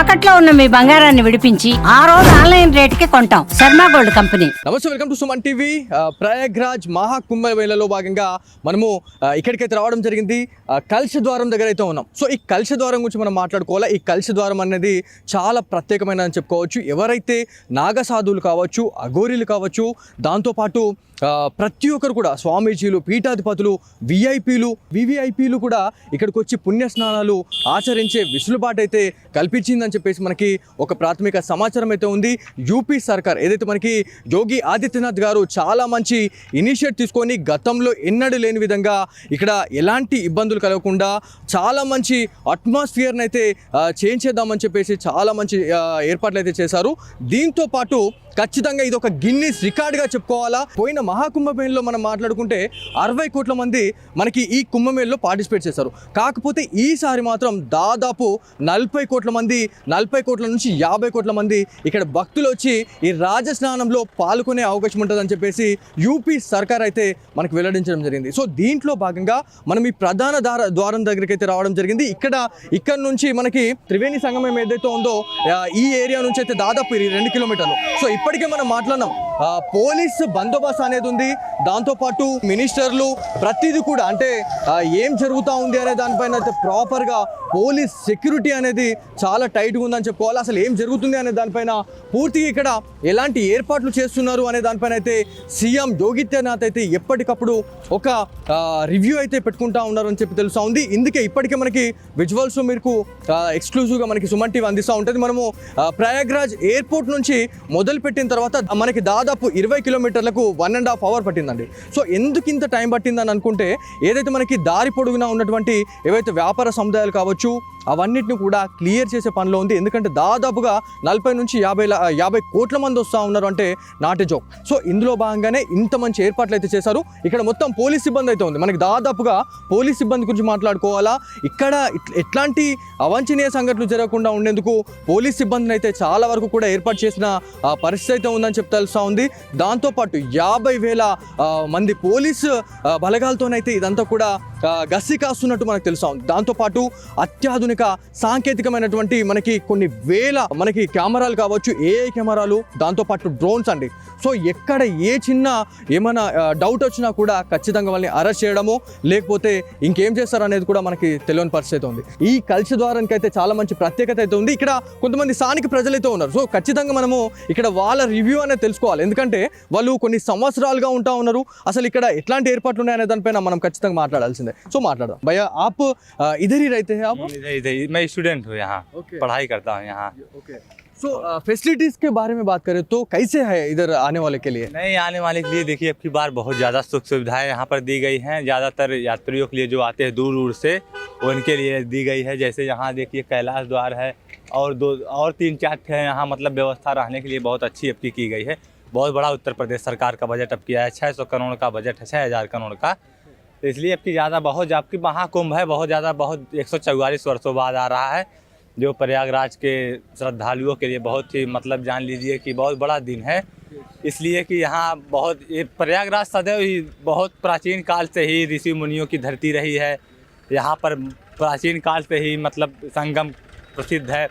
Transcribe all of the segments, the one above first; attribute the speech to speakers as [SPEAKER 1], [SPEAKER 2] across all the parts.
[SPEAKER 1] తాకట్లో ఉన్న మీ బంగారాన్ని విడిపించి ఆ రోజు ఆన్లైన్ రేటుకి కొంటాం. Sharma gold company.
[SPEAKER 2] నమస్తే welcome to Suman TV. Prayagraj Maha Kumbh మేళలో భాగంగా మనము ఇక్కడికైతే రావడం జరిగింది. కల్శ ద్వారం దగ్గర అయితే ఉన్నాం. సో ఈ కలుష ద్వారం గురించి మనం మాట్లాడుకోవాలా? ఈ కల్శ ద్వారం అనేది చాలా ప్రత్యేకమైన అని చెప్పుకోవచ్చు. ఎవరైతే నాగసాధువులు కావచ్చు అఘోరీలు కావచ్చు దాంతోపాటు ప్రతి ఒక్కరు కూడా స్వామీజీలు పీఠాధిపతులు విఐపీలు వివిఐపీలు కూడా ఇక్కడికి వచ్చి పుణ్య స్నానాలు ఆచరించే విసులుబాటు అయితే కల్పించిందని చెప్పేసి మనకి ఒక ప్రాథమిక సమాచారం అయితే ఉంది. యూపీ సర్కార్ ఏదైతే మనకి యోగి ఆదిత్యనాథ్ గారు చాలా మంచి ఇనిషియేట్ తీసుకొని గతంలో ఎన్నడూ లేని విధంగా ఇక్కడ ఎలాంటి ఇబ్బందులు కలగకుండా చాలా మంచి అట్మాస్ఫియర్ని అయితే చేంజ్ చేద్దామని చెప్పేసి చాలా మంచి ఏర్పాట్లు అయితే చేశారు. దీంతో పాటు ఖచ్చితంగా ఇది ఒక గిన్నీస్ రికార్డ్గా చెప్పుకోవాలా? పోయిన మహాకుంభమేళలో మనం మాట్లాడుకుంటే అరవై కోట్ల మంది మనకి ఈ కుంభమేళలో పార్టిసిపేట్ చేశారు. కాకపోతే ఈసారి మాత్రం దాదాపు నలభై కోట్ల మంది నలభై కోట్ల నుంచి యాభై కోట్ల మంది ఇక్కడ భక్తులు వచ్చి ఈ రాజస్నానంలో పాల్గొనే అవకాశం ఉంటుందని చెప్పేసి యూపీ సర్కార్ అయితే మనకు వెల్లడించడం జరిగింది. సో దీంట్లో భాగంగా మనం ఈ ప్రధాన ద్వార ద్వారం దగ్గరికి అయితే రావడం జరిగింది. ఇక్కడ ఇక్కడ నుంచి మనకి త్రివేణి సంగమం ఏదైతే ఉందో ఈ ఏరియా నుంచి అయితే దాదాపు రెండు కిలోమీటర్లు. సో ఇప్పటికే మనం మాట్లాడినాం. పోలీస్ బందోబస్తు అనేది ఉంది. దాంతోపాటు మినిస్టర్లు ప్రతిదీ కూడా అంటే ఏం జరుగుతూ ఉంది అనే దానిపైన అయితే ప్రాపర్గా పోలీస్ సెక్యూరిటీ అనేది చాలా టైట్గా ఉందని చెప్పుకోవాలి. అసలు ఏం జరుగుతుంది అనే దానిపైన పూర్తిగా ఇక్కడ ఎలాంటి ఏర్పాట్లు చేస్తున్నారు అనే దానిపైన అయితే సీఎం యోగిత్యనాథ్ అయితే ఎప్పటికప్పుడు ఒక రివ్యూ అయితే పెట్టుకుంటా ఉన్నారని చెప్పి తెలుస్తూ ఉంది. ఇందుకే ఇప్పటికే మనకి విజువల్స్ మీకు ఎక్స్క్లూజివ్గా మనకి సుమన్ టీవీ అందిస్తూ ఉంటుంది. మనము ప్రయాగ్రాజ్ ఎయిర్పోర్ట్ నుంచి మొదలు పెట్టిన తర్వాత మనకి దాదాపు ఇరవై కిలోమీటర్లకు వన్ అండ్ హాఫ్ అవర్ పట్టిందండి. సో ఎందుకు ఇంత టైం పట్టిందని అనుకుంటే ఏదైతే మనకి దారి పొడుగునా ఉన్నటువంటి ఏవైతే వ్యాపార సముదాయాలు కావచ్చు అవన్నిటిని కూడా క్లియర్ చేసే పనిలో ఉంది. ఎందుకంటే దాదాపుగా నలభై నుంచి యాభై యాభై కోట్ల మంది వస్తూ ఉన్నారు అంటే నాట్ ఎ జోక్. సో ఇందులో భాగంగానే ఇంత మంచి ఏర్పాట్లు అయితే చేశారు. ఇక్కడ మొత్తం పోలీస్ సిబ్బంది అయితే ఉంది. మనకి దాదాపుగా పోలీస్ సిబ్బంది గురించి మాట్లాడుకోవాలా? ఇక్కడ ఎట్లాంటి అవాంఛనీయ సంఘటనలు జరగకుండా ఉండేందుకు పోలీస్ సిబ్బందిని అయితే చాలా వరకు కూడా ఏర్పాటు చేసిన పరిస్థితి అయితే ఉందని చెప్పి తెలుస్తూ ఉంది. దాంతోపాటు యాభై వేల మంది పోలీస్ బలగాలతోనైతే ఇదంతా కూడా ఆ, గస్తీ కాస్తున్నట్టు మనకు తెలుసా ఉంది. దాంతోపాటు అత్యాధునిక అత్యాధునిక సాంకేతికమైనటువంటి మనకి కొన్ని వేల మనకి కెమెరాలు కావచ్చు ఏ కెమెరాలు దాంతోపాటు డ్రోన్స్ అండి. సో ఎక్కడ ఏ చిన్న ఏమైనా డౌట్ వచ్చినా కూడా ఖచ్చితంగా వాళ్ళని అరెస్ట్ చేయడము లేకపోతే ఇంకేం చేస్తారు అనేది కూడా మనకి తెలియని పరిస్థితి ఉంది. ఈ కలిసి ద్వారానికి అయితే చాలా మంచి ప్రత్యేకత అయితే ఉంది. ఇక్కడ కొంతమంది స్థానిక ప్రజలైతే ఉన్నారు. సో ఖచ్చితంగా మనము ఇక్కడ వాళ్ళ రివ్యూ అనేది తెలుసుకోవాలి. ఎందుకంటే వాళ్ళు కొన్ని సంవత్సరాలుగా ఉంటా ఉన్నారు. అసలు ఇక్కడ ఎట్లాంటి ఏర్పాట్లు ఉన్నాయనే దానిపైన మనం ఖచ్చితంగా మాట్లాడాల్సిందే. సో మాట్లాడదాం. భయ ఆప్ ఇదే రీ అయితే
[SPEAKER 3] इधर मैं स्टूडेंट हूँ यहाँ। पढ़ाई करता हूँ यहाँ।
[SPEAKER 2] ओके सो फैसिलिटीज़ के बारे में बात करें तो कैसे है इधर आने वाले के लिए?
[SPEAKER 3] नए आने वाले के लिए देखिए अब की बार बहुत ज़्यादा सुख सुविधाएँ यहाँ पर दी गई हैं। ज़्यादातर यात्रियों के लिए जो आते हैं दूर दूर से उनके लिए दी गई है। जैसे यहाँ देखिए कैलाश द्वार है और दो और तीन चार थे यहाँ मतलब व्यवस्था रहने के लिए बहुत अच्छी अब की की गई है। बहुत बड़ा उत्तर प्रदेश सरकार का बजट अब किया है। छः सौ करोड़ का बजट है छः हज़ार करोड़ का। तो इसलिए आपकी ज़्यादा बहुत आपकी महाकुंभ है, बहुत ज़्यादा बहुत एक सौ चौवालीस वर्षों बाद आ रहा है, जो प्रयागराज के श्रद्धालुओं के लिए बहुत ही मतलब जान लीजिए कि बहुत बड़ा दिन है। इसलिए कि यहाँ बहुत, ये प्रयागराज सदैव ही बहुत प्राचीन काल से ही ऋषि मुनियों की धरती रही है। यहाँ पर प्राचीन काल से ही मतलब संगम प्रसिद्ध है।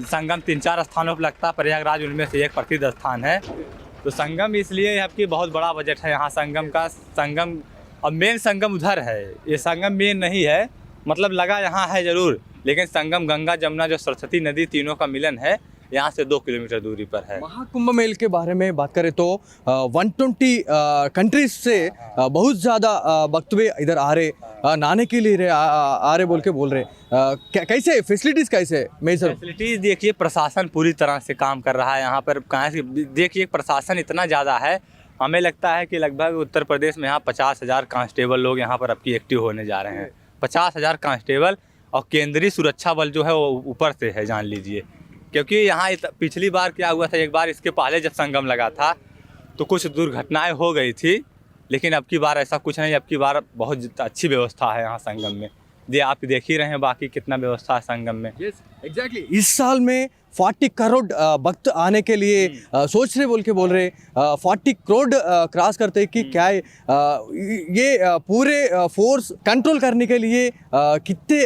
[SPEAKER 3] संगम तीन चार स्थानों पर लगता है प्रयागराज उनमें से एक प्रसिद्ध स्थान है। तो संगम इसलिए आपकी बहुत बड़ा बजट है यहाँ संगम का। संगम अब मेन संगम उधर है। ये संगम मेन नहीं है। मतलब लगा यहाँ है ज़रूर लेकिन संगम गंगा जमुना जो सरस्वती नदी तीनों का मिलन है यहाँ से दो किलोमीटर दूरी पर है।
[SPEAKER 2] महाकुंभ मेल के बारे में बात करें तो वन ट्वेंटी कंट्रीज़ से अ, बहुत ज़्यादा अ, भक्त भी इधर आ रहे नहाने के लिए रहे आ, आ, आ रहे बोल के बोल रहे। कै- कैसे फैसिलिटीज़ कैसे मेजर?
[SPEAKER 3] फैसिलिटीज़ देखिए प्रशासन पूरी तरह से काम कर रहा है। यहाँ पर कहाँ से देखिए प्रशासन इतना ज़्यादा है हमें लगता है कि लगभग उत्तर प्रदेश में यहाँ पचास हज़ार कांस्टेबल लोग यहाँ पर अब की एक्टिव होने जा रहे हैं। पचास हज़ार कांस्टेबल और केंद्रीय सुरक्षा बल जो है वो ऊपर से है, जान लीजिए। क्योंकि यहाँ पिछली बार क्या हुआ था, एक बार इसके पहले जब संगम लगा था तो कुछ दुर्घटनाएँ हो गई थी, लेकिन अब की बार ऐसा कुछ नहीं, अब की बार बहुत अच्छी व्यवस्था है यहाँ संगम में। ये आप देख ही रहे हैं बाकी कितना व्यवस्था है संगम में।
[SPEAKER 2] एग्जैक्टली इस साल में 40 करोड़ भक्त आने के लिए अ, सोच रहे बोल के बोल रहे फोर्टी करोड़ क्रॉस करते कि क्या है अ, ये पूरे फोर्स कंट्रोल करने के लिए कितने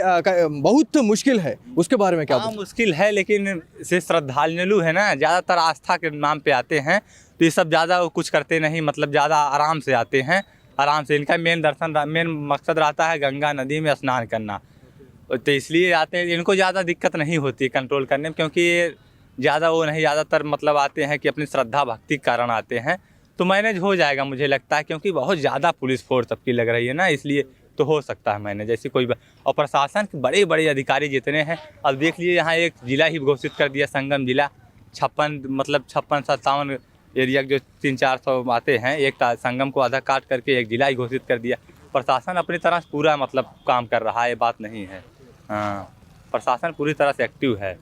[SPEAKER 2] बहुत मुश्किल है। उसके बारे में क्या
[SPEAKER 3] हाँ मुश्किल है लेकिन से श्रद्धालु है ना ज़्यादातर आस्था के नाम पे आते हैं तो ये सब ज़्यादा कुछ करते नहीं मतलब ज़्यादा आराम से आते हैं। आराम से, इनका मेन दर्शन मेन मकसद रहता है गंगा नदी में स्नान करना। तो इसलिए आते हैं, इनको ज़्यादा दिक्कत नहीं होती कंट्रोल करने में, क्योंकि ज़्यादा वो नहीं, ज़्यादातर मतलब आते हैं कि अपनी श्रद्धा भक्ति कारण आते हैं। तो मैनेज हो जाएगा मुझे लगता है, क्योंकि बहुत ज़्यादा पुलिस फोर्स सबकी लग रही है ना, इसलिए तो हो सकता है मैंने जैसे कोई और प्रशासन के बड़े बड़े अधिकारी जितने हैं, अब देख लीजिए, यहाँ एक जिला ही घोषित कर दिया, संगम जिला, छप्पन मतलब छप्पन, सत्तावन एरिया के जो तीन चार सौ आते हैं एक ता- संगम को आधा काट करके एक जिला ही घोषित कर दिया प्रशासन अपनी तरह से पूरा मतलब काम कर रहा है ये बात नहीं है हाँ प्रशासन पूरी तरह से एक्टिव है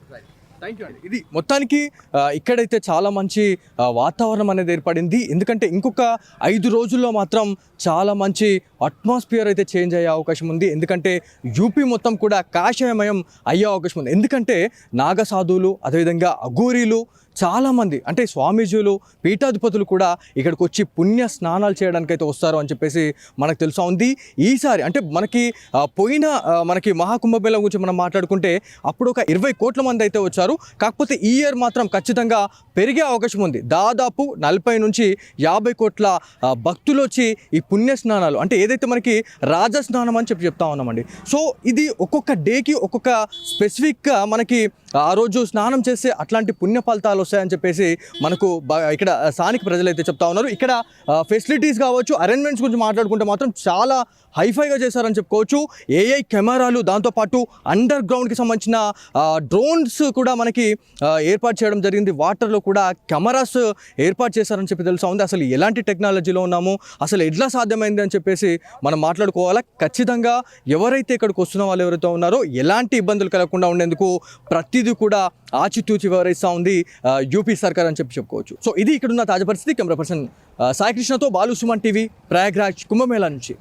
[SPEAKER 2] థ్యాంక్ యూ అండి ఇది మొత్తానికి ఆ, ఇక్కడైతే చాలా మంచి ఆ, వాతావరణం అనేది ఏర్పడింది ఎందుకంటే ఇంకొక ఐదు రోజుల్లో మాత్రం చాలా మంచి అట్మాస్ఫియర్ అయితే చేంజ్ అయ్యే అవకాశం ఉంది ఎందుకంటే యూపీ మొత్తం కూడా కాషాయమయం అయ్యే అవకాశం ఉంది ఎందుకంటే నాగసాధువులు అదేవిధంగా అఘోరీలు చాలామంది అంటే స్వామీజీలు పీఠాధిపతులు కూడా ఇక్కడికి వచ్చి పుణ్య స్నానాలు చేయడానికైతే వస్తారు అని చెప్పేసి మనకు తెలుసా ఉంది. ఈసారి అంటే మనకి పోయిన మనకి మహాకుంభమేళం గురించి మనం మాట్లాడుకుంటే అప్పుడు ఒక ఇరవై కోట్ల మంది అయితే వచ్చారు. కాకపోతే ఈ ఇయర్ మాత్రం ఖచ్చితంగా పెరిగే అవకాశం ఉంది. దాదాపు నలభై నుంచి యాభై కోట్ల భక్తులు వచ్చి ఈ పుణ్య స్నానాలు అంటే ఏదైతే మనకి రాజస్నానం అని చెప్పి చెప్తా ఉన్నామండి. సో ఇది ఒక్కొక్క డేకి ఒక్కొక్క స్పెసిఫిక్గా మనకి ఆ రోజు స్నానం చేస్తే అట్లాంటి పుణ్య ఫలితాలు వస్తాయని చెప్పేసి మనకు ఇక్కడ స్థానిక ప్రజలు అయితే చెప్తా ఉన్నారు. ఇక్కడ ఫెసిలిటీస్ కావచ్చు అరేంజ్మెంట్స్ గురించి మాట్లాడుకుంటే మాత్రం చాలా హైఫైగా చేశారని చెప్పుకోవచ్చు. ఏఐ కెమెరాలు దాంతోపాటు అండర్ గ్రౌండ్కి సంబంధించిన డ్రోన్స్ కూడా మనకి ఏర్పాటు చేయడం జరిగింది. వాటర్లో కూడా కెమెరాస్ ఏర్పాటు చేశారని చెప్పి తెలుసా ఉంది. అసలు ఎలాంటి టెక్నాలజీలో ఉన్నాము? అసలు ఎట్లా సాధ్యమైంది అని చెప్పేసి మనం మాట్లాడుకోవాలా? ఖచ్చితంగా ఎవరైతే ఇక్కడికి వస్తున్న వాళ్ళు ఎవరైతే ఉన్నారో ఎలాంటి ఇబ్బందులు కలగకుండా ఉండేందుకు ప్రతిదీ కూడా ఆచితూచి వివరిస్తూ ఉంది యూపీ సర్కార్ అని చెప్పి చెప్పుకోవచ్చు. సో ఇది ఇక్కడున్న తాజా పరిస్థితి. కెమెరా పర్సన్ సాయికృష్ణతో సాయి బాలు సుమన్ టీవీ ప్రయాగ్రాజ్ కుంభమేళా నుంచి.